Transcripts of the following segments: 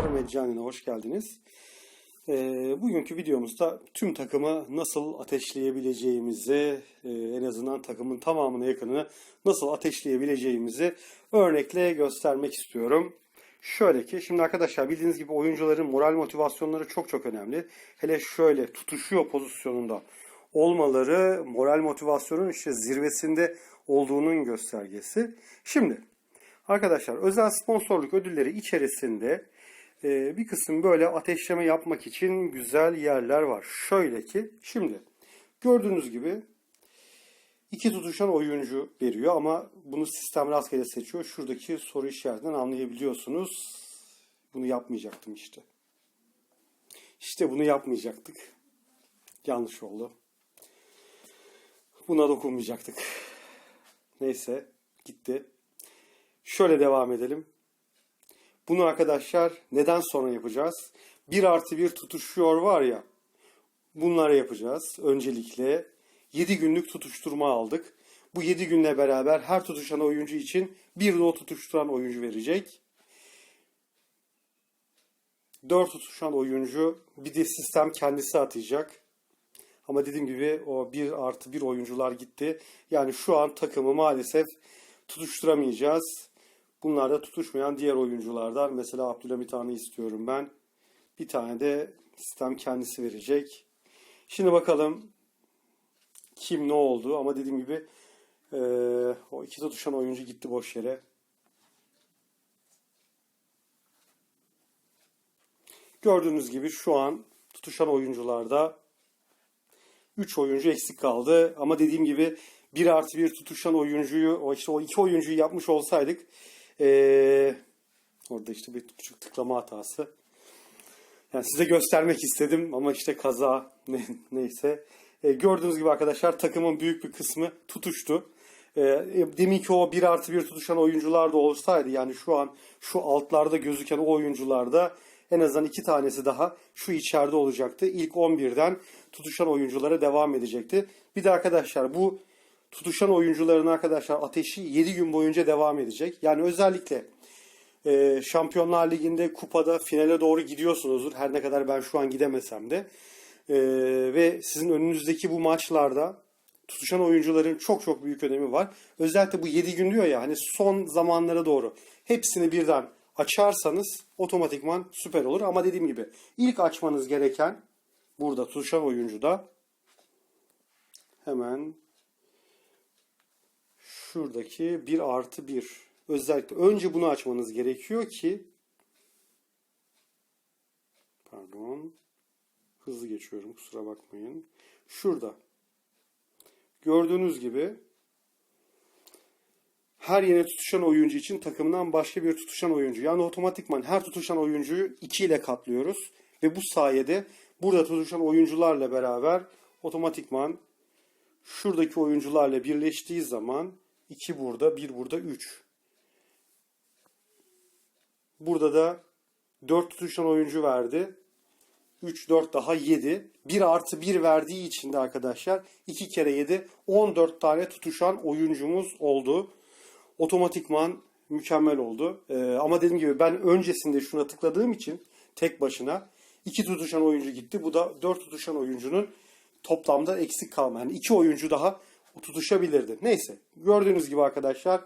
arkadaşlar, Meccanine hoş geldiniz. Ee, bugünkü videomuzda tüm takımı nasıl ateşleyebileceğimizi, e, en azından takımın tamamına yakınını nasıl ateşleyebileceğimizi örnekle göstermek istiyorum. Şöyle ki, şimdi arkadaşlar bildiğiniz gibi oyuncuların moral motivasyonları çok çok önemli. Hele şöyle tutuşuyor pozisyonunda olmaları moral motivasyonun işte zirvesinde olduğunun göstergesi. Şimdi Arkadaşlar özel sponsorluk ödülleri içerisinde e, bir kısım böyle ateşleme yapmak için güzel yerler var. Şöyle ki şimdi gördüğünüz gibi iki tutuşan oyuncu veriyor ama bunu sistem rastgele seçiyor. Şuradaki soru işaretinden anlayabiliyorsunuz. Bunu yapmayacaktım işte. İşte bunu yapmayacaktık. Yanlış oldu. Buna dokunmayacaktık. Neyse gitti. Şöyle devam edelim. Bunu arkadaşlar neden sonra yapacağız? 1 artı 1 tutuşuyor var ya. Bunları yapacağız. Öncelikle 7 günlük tutuşturma aldık. Bu 7 günle beraber her tutuşan oyuncu için bir o tutuşturan oyuncu verecek. 4 tutuşan oyuncu bir de sistem kendisi atacak. Ama dediğim gibi o 1 artı 1 oyuncular gitti. Yani şu an takımı maalesef tutuşturamayacağız. Bunlar da tutuşmayan diğer oyunculardan. Mesela Abdülhamit Han'ı istiyorum ben. Bir tane de sistem kendisi verecek. Şimdi bakalım kim ne oldu ama dediğim gibi e, o iki tutuşan oyuncu gitti boş yere. Gördüğünüz gibi şu an tutuşan oyuncularda 3 oyuncu eksik kaldı. Ama dediğim gibi 1 artı 1 tutuşan oyuncuyu, o işte o iki oyuncuyu yapmış olsaydık ee, orada işte bir küçük tıklama hatası. Yani size göstermek istedim ama işte kaza ne, neyse. Ee, gördüğünüz gibi arkadaşlar takımın büyük bir kısmı tutuştu. Ee, deminki o 1 artı 1 tutuşan oyuncular da olsaydı yani şu an şu altlarda gözüken o oyuncularda en azından iki tanesi daha şu içeride olacaktı. İlk 11'den tutuşan oyunculara devam edecekti. Bir de arkadaşlar bu tutuşan oyuncuların arkadaşlar ateşi 7 gün boyunca devam edecek. Yani özellikle e, Şampiyonlar Ligi'nde kupada finale doğru gidiyorsunuzdur. Her ne kadar ben şu an gidemesem de. E, ve sizin önünüzdeki bu maçlarda tutuşan oyuncuların çok çok büyük önemi var. Özellikle bu 7 gün diyor ya hani son zamanlara doğru hepsini birden açarsanız otomatikman süper olur. Ama dediğim gibi ilk açmanız gereken burada tutuşan oyuncuda hemen şuradaki 1 artı 1 özellikle önce bunu açmanız gerekiyor ki pardon hızlı geçiyorum kusura bakmayın. Şurada gördüğünüz gibi her yine tutuşan oyuncu için takımından başka bir tutuşan oyuncu. Yani otomatikman her tutuşan oyuncuyu 2 ile katlıyoruz. Ve bu sayede burada tutuşan oyuncularla beraber otomatikman şuradaki oyuncularla birleştiği zaman 2 burada, 1 burada, 3. Burada da 4 tutuşan oyuncu verdi. 3, 4 daha 7. 1 artı 1 verdiği için de arkadaşlar 2 kere 7 14 tane tutuşan oyuncumuz oldu. Otomatikman mükemmel oldu. Ee, ama dediğim gibi ben öncesinde şuna tıkladığım için tek başına 2 tutuşan oyuncu gitti. Bu da 4 tutuşan oyuncunun toplamda eksik kalma. Yani 2 oyuncu daha tutuşabilirdi. Neyse gördüğünüz gibi arkadaşlar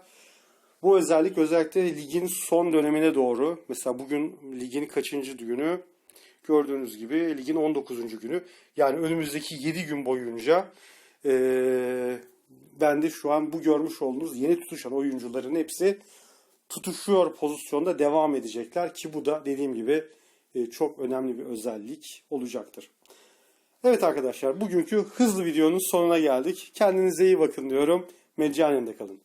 bu özellik özellikle ligin son dönemine doğru mesela bugün ligin kaçıncı günü gördüğünüz gibi ligin 19. günü yani önümüzdeki 7 gün boyunca ee, ben de şu an bu görmüş olduğunuz yeni tutuşan oyuncuların hepsi tutuşuyor pozisyonda devam edecekler ki bu da dediğim gibi çok önemli bir özellik olacaktır. Evet arkadaşlar bugünkü hızlı videonun sonuna geldik. Kendinize iyi bakın diyorum. Meccanende kalın.